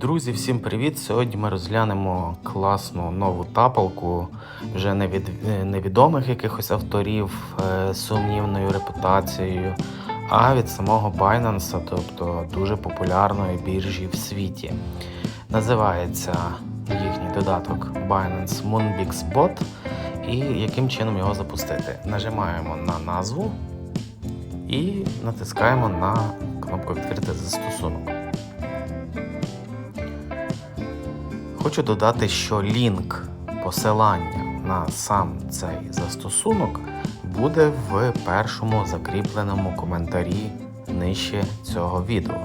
Друзі, всім привіт! Сьогодні ми розглянемо класну нову тапалку вже не від е, невідомих якихось авторів е, з сумнівною репутацією, а від самого Binance, тобто дуже популярної біржі в світі. Називається їхній додаток Binance Moonbix Bot. І яким чином його запустити? Нажимаємо на назву і натискаємо на кнопку Відкрити застосунок. Хочу додати, що лінк посилання на сам цей застосунок буде в першому закріпленому коментарі нижче цього відео.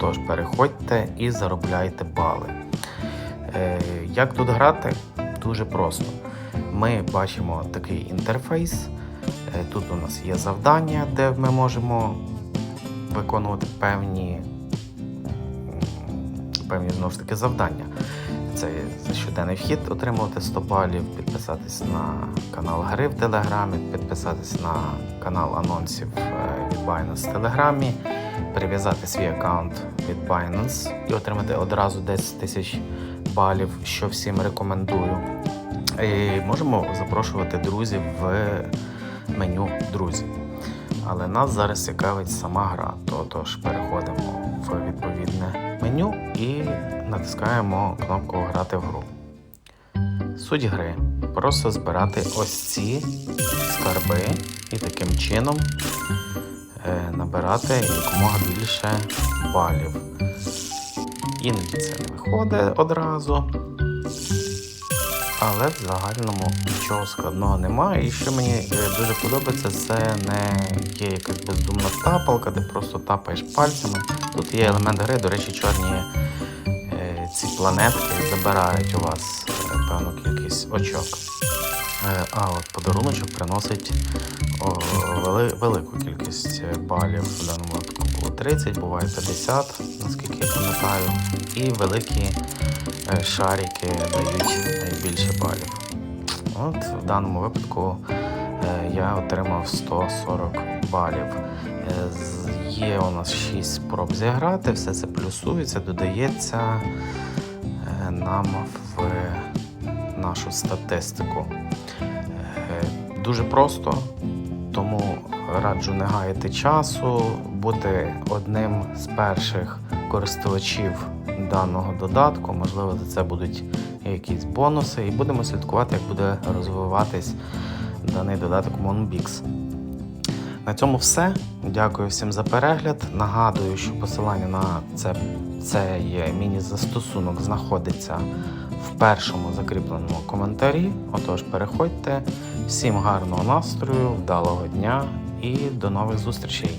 Тож переходьте і заробляйте бали. Е, як тут грати? Дуже просто. Ми бачимо такий інтерфейс. Е, Тут у нас є завдання, де ми можемо виконувати певні, певні знову ж таки завдання. Це щоденний вхід отримувати 100 балів, підписатись на канал Гри в Телеграмі, підписатись на канал анонсів е, від Binance в Телеграмі, прив'язати свій аккаунт від Binance і отримати одразу 10 тисяч балів, що всім рекомендую. І можемо запрошувати друзів в меню Друзі. Але нас зараз цікавить сама гра. Тож переходимо в відповідне меню і натискаємо кнопку Грати в гру. Суть гри просто збирати ось ці скарби і таким чином е, набирати якомога більше балів. Іноді це не виходить одразу. Але в загальному нічого складного немає. І що мені е, дуже подобається, це не є якась бездумна тапалка, де просто тапаєш пальцями. Тут є елемент гри, до речі, чорні е, ці планетки забирають у вас е, певну кількість очок. А от подаруночок приносить вели, велику кількість балів. В даному випадку було 30, буває 50, наскільки я пам'ятаю. І великі шарики дають найбільше балів. От в даному випадку е, я отримав 140 балів. Е, Є у нас 6 спроб зіграти, все це плюсується, додається е, нам в нашу статистику. Е, Дуже просто, тому раджу не гаяти часу, бути одним з перших користувачів даного додатку. Можливо, за це будуть якісь бонуси, і будемо слідкувати, як буде розвиватись даний додаток Monbix. На цьому все. Дякую всім за перегляд. Нагадую, що посилання на це, цей міні-застосунок знаходиться в першому закріпленому коментарі. Отож, переходьте. Всім гарного настрою, вдалого дня і до нових зустрічей!